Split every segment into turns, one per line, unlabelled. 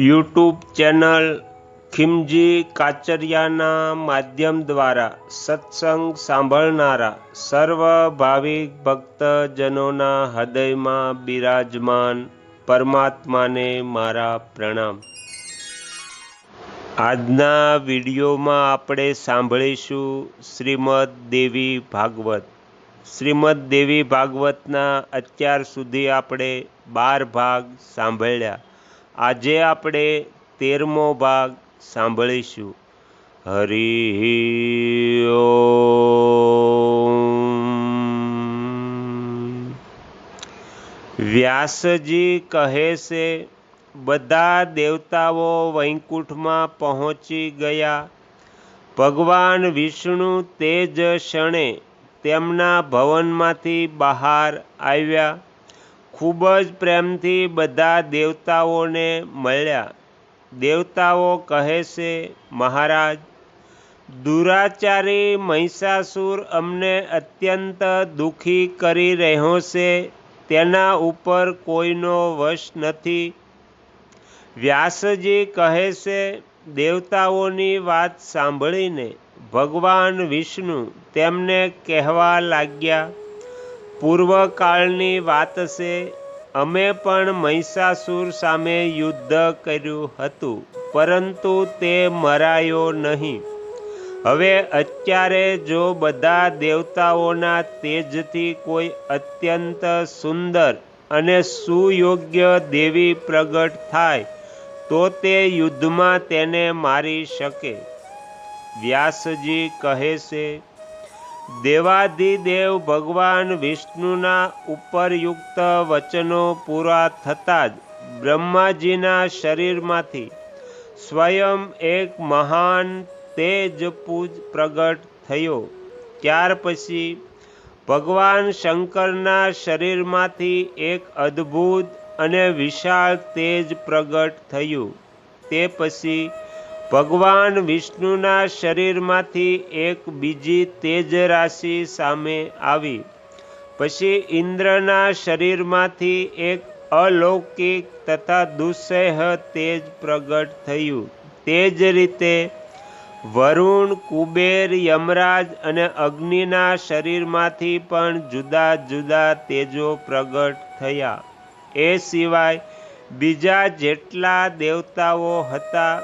YouTube channel ખિમજી કાચરિયાના માધ્યમ દ્વારા સત્સંગ સાંભળનારા સર્વ ભાવિક ભક્તજનોના હૃદયમાં બિરાજમાન પરમાત્માને મારા પ્રણામ. આજના વિડીયોમાં આપણે સાંભળીશું શ્રીમદ દેવી ભાગવત. શ્રીમદ દેવી ભાગવતના અત્યાર સુધી આપણે બાર ભાગ સાંભળ્યા. આજે આપણે તેરમો ભાગ સાંભળીશું. હરિ વ્યાસજી કહે છે, બધા દેવતાઓ વૈકુંઠમાં પહોંચી ગયા. ભગવાન વિષ્ણુ તે જ ક્ષણે તેમના ભવનમાંથી બહાર આવ્યા. ખૂબ જ પ્રેમથી બધા દેવતાઓને મળ્યા. દેવતાઓ કહે છે, મહારાજ, દુરાચારી મહિષાસુર અમને અત્યંત દુઃખી કરી રહ્યો છે. તેના ઉપર કોઈનો વશ નથી. વ્યાસજી કહે છે, દેવતાઓની વાત સાંભળીને ભગવાન વિષ્ણુ તેમને કહેવા લાગ્યા પૂર્વકાળની વાત છે, અમે પણ મહિષાસુર સામે યુદ્ધ કર્યું હતું, પરંતુ તે મરાયો નહીં. હવે અત્યારે જો બધા દેવતાઓના તેજથી કોઈ અત્યંત સુંદર અને સુયોગ્ય દેવી પ્રગટ થાય, તો તે યુદ્ધમાં તેને મારી શકે. વ્યાસજી કહે છે દેવાધિદેવ ભગવાન વિષ્ણુના ઉપરયુક્ત વચનો પૂરા થતાં જ બ્રહ્માજીના શરીરમાંથી સ્વયં એક મહાન તેજપૂજ પ્રગટ થયો. ત્યાર પછી ભગવાન શંકરના શરીરમાંથી એક અદ્ભુત અને વિશાળ તેજ પ્રગટ થયું. તે પછી ભગવાન વિષ્ણુના શરીરમાંથી એક બીજી તેજ રાશિ સામે આવી. પછી ઇન્દ્રના શરીરમાંથી એક અલૌકિક તથા દુસ્સહ તેજ પ્રગટ થયું. તે જ રીતે વરુણ, કુબેર, યમરાજ અને અગ્નિના શરીરમાંથી પણ જુદા જુદા તેજો પ્રગટ થયા. એ સિવાય બીજા જેટલા દેવતાઓ હતા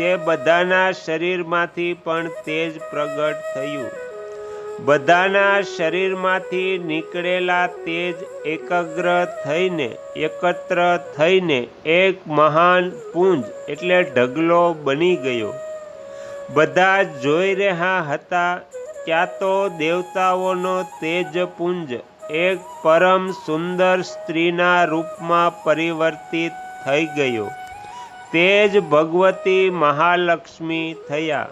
તે બધાના શરીરમાંથી પણ તેજ પ્રગટ થયું. બધાના શરીરમાંથી નીકળેલા તેજ એકાગ્ર થઈને, એકત્ર થઈને એક મહાન પુંજ એટલે ઢગલો બની ગયો. બધા જોઈ રહ્યા હતા, ક્યાં તો દેવતાઓનો તેજપુંજ એક પરમ સુંદર સ્ત્રીના રૂપમાં પરિવર્તિત થઈ ગયો. તે જ ભગવતી મહાલક્ષ્મી થયા.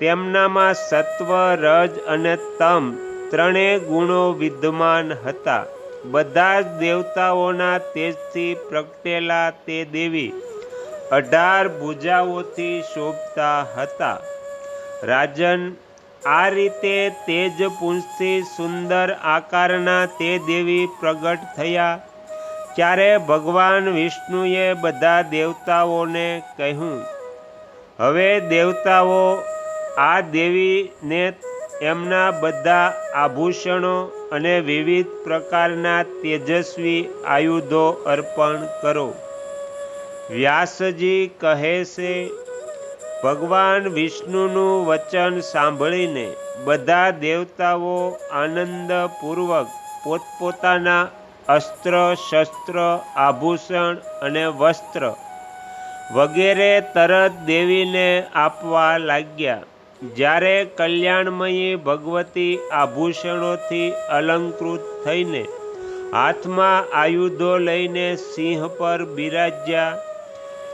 તેમનામાં સત્વ, રજ અને તમ ત્રણેય ગુણો વિદ્યમાન હતા. બધા જ દેવતાઓના તેજથી પ્રગટેલા તે દેવી અઢાર ભુજાઓથી શોભતા હતા. રાજન, આ રીતે તેજપુંજથી સુંદર આકારના તે દેવી પ્રગટ થયા. ત્યારે ભગવાન વિષ્ણુએ બધા દેવતાઓને કહ્યું, હવે દેવતાઓ, આ દેવીને એમના બધા આભૂષણો અને વિવિધ પ્રકારના તેજસ્વી આયુધો અર્પણ કરો. વ્યાસજી કહે છે, ભગવાન વિષ્ણુનું વચન સાંભળીને બધા દેવતાઓ આનંદપૂર્વક પોતપોતાના અસ્ત્ર, શસ્ત્ર, આભૂષણ અને વસ્ત્ર વગેરે તરત દેવીને આપવા લાગ્યા. જ્યારે કલ્યાણમયી ભગવતી આભૂષણોથી અલંકૃત થઈને હાથમાં આયુધો લઈને સિંહ પર બિરાજ્યા,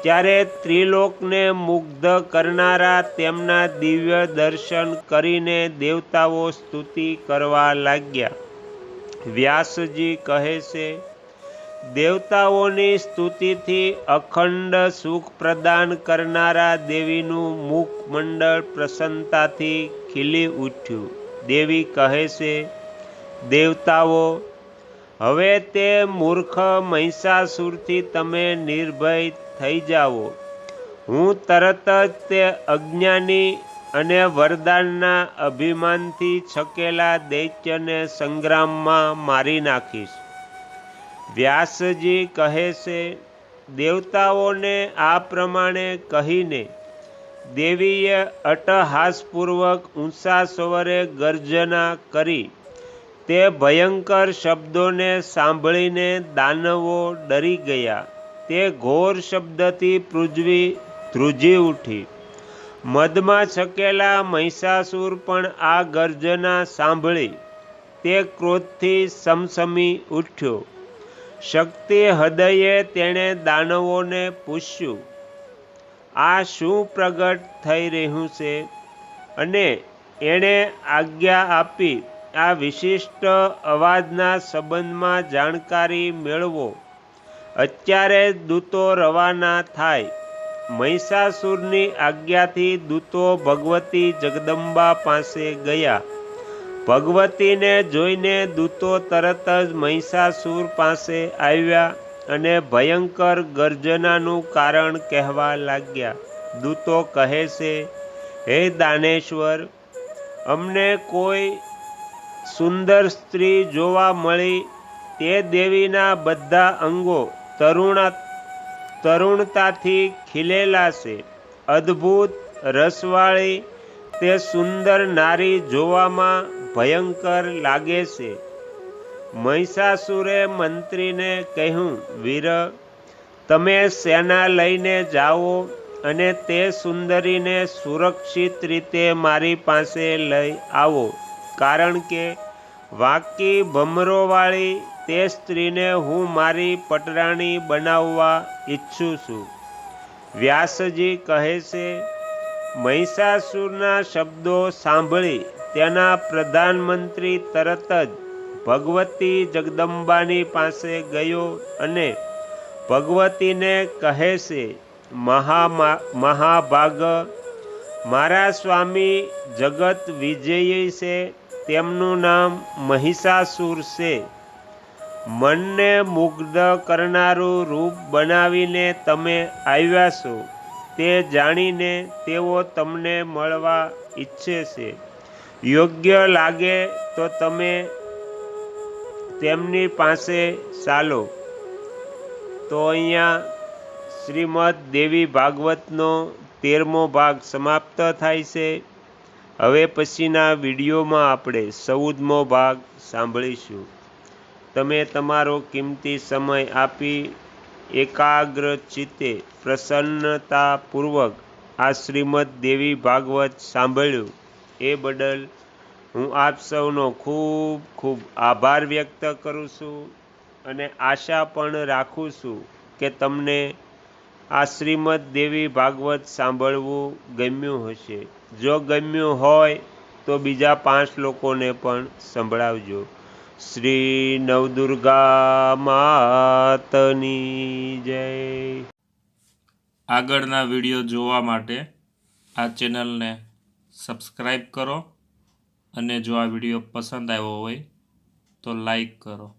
ત્યારે ત્રિલોકને મુગ્ધ કરનારા તેમના દિવ્ય દર્શન કરીને દેવતાઓ સ્તુતિ કરવા લાગ્યા. વ્યાસજી કહે છે, દેવતાઓની સ્તુતિથી અખંડ સુખ પ્રદાન કરનારા દેવીનું મુખમંડળ પ્રસન્નતાથી ખીલી ઉઠ્યું. દેવી કહે છે, દેવતાઓ, હવે તે મૂર્ખ મહિષાસુરથી તમે નિર્ભય થઈ જાઓ. હું તરત જ તે અજ્ઞાની અને વરદાનના અભિમાનથી છકેલા દૈત્યને સંગ્રામમાં મારી નાખીશ. વ્યાસજી કહે છે, દેવતાઓને આ પ્રમાણે કહીને દેવીએ અટહાસપૂર્વક ઊંચા સ્વરે ગર્જના કરી. તે ભયંકર શબ્દોને સાંભળીને દાનવો ડરી ગયા. તે ઘોર શબ્દથી પૃથ્વી ધ્રુજી ઉઠી. મદમાં છકેલા મહિષાસુર પણ આ ગર્જના સાંભળી તે ક્રોધથી સમસમી ઉઠ્યો. શક્તિ હૃદયે તેણે દાનવોને પૂછ્યું, આ શું પ્રગટ થઈ રહ્યું છે? અને એણે આજ્ઞા આપી, આ વિશિષ્ટ અવાજના સંબંધમાં જાણકારી મેળવો. અત્યારે દૂતો રવાના થાય. મહિષાસુરની આજ્ઞાથી દૂતો ભગવતી જગદંબા પાસે ગયા. ભગવતીને જોઈને દૂતો તરત જ મહિષાસુર પાસે આવ્યા અને ભયંકર ગર્જનાનું કારણ કહેવા લાગ્યા. દૂતો કહે છે, હે દાનેશ્વર, અમને કોઈ સુંદર સ્ત્રી જોવા મળી તે દેવીના બધા અંગો, તરુણા તરુણતાથી ખીલેલા છે. અદ્ભુત રસવાળી તે સુંદર નારી જોવામાં ભયંકર લાગે છે. મહિષાસુરે મંત્રીને કહ્યું, વીર, તમે સેના લઈને જાઓ અને તે સુંદરીને સુરક્ષિત રીતે મારી પાસે લઈ આવો. કારણ કે વાકી ભમરોવાળી તે સ્ત્રીને હું મારી પટરાણી બનાવવા ઈચ્છું છું. વ્યાસજી કહે છે, મહિષાસુરના શબ્દો સાંભળી તેના પ્રધાનમંત્રી તરત જ ભગવતી જગદંબાની પાસે ગયો અને ભગવતીને કહે છે, મહા મહાભાગ, મારા સ્વામી જગત વિજયી છે, તેમનું નામ મહિષાસુર છે. મનને મુગ્ધ કરનારું રૂપ બનાવીને તમે આવ્યા છો, તે જાણીને તેઓ તમને મળવા ઈચ્છે છે. યોગ્ય લાગે તો તમે તેમની પાસે ચાલો. તો અહીંયા શ્રીમદ દેવી ભાગવતનો તેરમો ભાગ સમાપ્ત થાય છે. હવે પછીના વિડીયોમાં આપણે ચૌદમો ભાગ સાંભળીશું. તમે તમારો કિંમતી સમય આપી એકાગ્ર ચિત્તે પ્રસન્નતાપૂર્વક આ શ્રીમદ દેવી ભાગવત સાંભળ્યું. એ બદલ હું આપ સૌનો ખૂબ ખૂબ આભાર વ્યક્ત કરું છું અને આશા પણ રાખું છું કે તમને આ શ્રીમદ દેવી ભાગવત સાંભળવું ગમ્યું હશે. જો ગમ્યું હોય તો બીજા પાંચ લોકોને પણ સંભળાવજો. શ્રી નવદુર્ગા માતની જય.
આગળના વીડિયો જોવા માટે આ ચેનલને સબસ્ક્રાઈબ કરો અને જો આ વીડિયો પસંદ આવ્યો હોય તો લાઈક કરો.